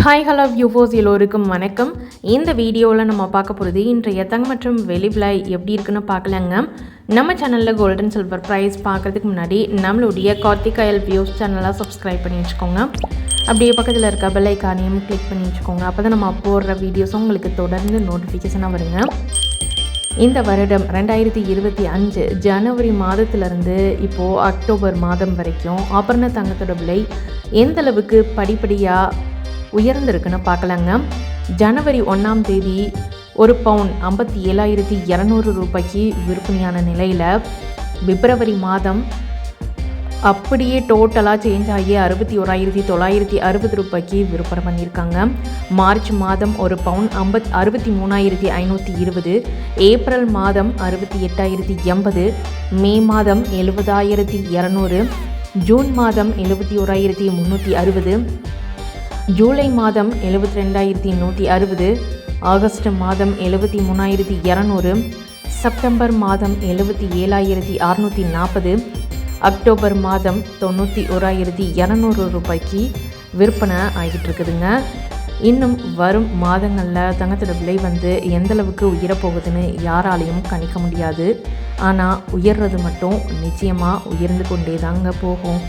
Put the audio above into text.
Hi hello வியூவோஸ் எல்லோருக்கும் வணக்கம். இந்த வீடியோவில் நம்ம பார்க்க போகிறது இன்றைய தங்க மற்றும் வெளி விலை எப்படி இருக்குன்னு பார்க்கலாங்க. நம்ம சேனலில் கோல்டன் சில்வர் ப்ரைஸ் பார்க்குறதுக்கு முன்னாடி நம்மளுடைய கார்த்திகாயல் வியூஸ் சேனலாக சப்ஸ்கிரைப் பண்ணி வச்சுக்கோங்க. அப்படியே பக்கத்தில் இருக்க பெல் ஐக்கானையும் கிளிக் பண்ணி வச்சுக்கோங்க. அப்போ தான் நம்ம போடுற வீடியோஸும் உங்களுக்கு தொடர்ந்து நோட்டிஃபிகேஷனாக வருங்க. இந்த வருடம் ரெண்டாயிரத்தி இருபத்தி அஞ்சு ஜனவரி மாதத்திலிருந்து இப்போது அக்டோபர் மாதம் வரைக்கும் ஆபரண தங்கத்தோட விலை எந்தளவுக்கு படிப்படியாக உயர்ந்திருக்குன்னு பார்க்கலாங்க. ஜனவரி ஒன்றாம் தேதி ஒரு பவுன் ஐம்பத்தி ஏழாயிரத்தி இரநூறு ரூபாய்க்கு விற்பனையான நிலையில் பிப்ரவரி மாதம் அப்படியே டோட்டலாக சேஞ்ச் ஆகி அறுபத்தி ஓராயிரத்தி தொள்ளாயிரத்தி அறுபது ரூபாய்க்கு விற்பனை பண்ணியிருக்காங்க. மார்ச் மாதம் ஒரு பவுன் ஐம்பத் அறுபத்தி மூணாயிரத்தி ஐநூற்றி இருபது ஏப்ரல் மாதம் அறுபத்தி எட்டாயிரத்தி எண்பது மே மாதம் எழுபதாயிரத்தி இரநூறு ஜூன் மாதம் எழுபத்தி ஓராயிரத்தி முந்நூற்றி அறுபது ஜூலை மாதம் எழுபத்தி ரெண்டாயிரத்தி நூற்றி அறுபது ஆகஸ்ட் மாதம் எழுபத்தி மூணாயிரத்தி இரநூறு செப்டம்பர் மாதம் எழுபத்தி ஏழாயிரத்தி அறநூற்றி நாற்பது அக்டோபர் மாதம் தொண்ணூற்றி ஓராயிரத்தி இரநூறு ரூபாய்க்கு விற்பனை ஆகிட்டு இருக்குதுங்க இன்னும் வரும் மாதங்களில் தங்கத்தோட விலை வந்து எந்தளவுக்கு உயரப்போகுதுன்னு யாராலையும் கணிக்க முடியாது. ஆனால் உயர்றது மட்டும் நிச்சயமாக உயர்ந்து கொண்டே தாங்க போகும்.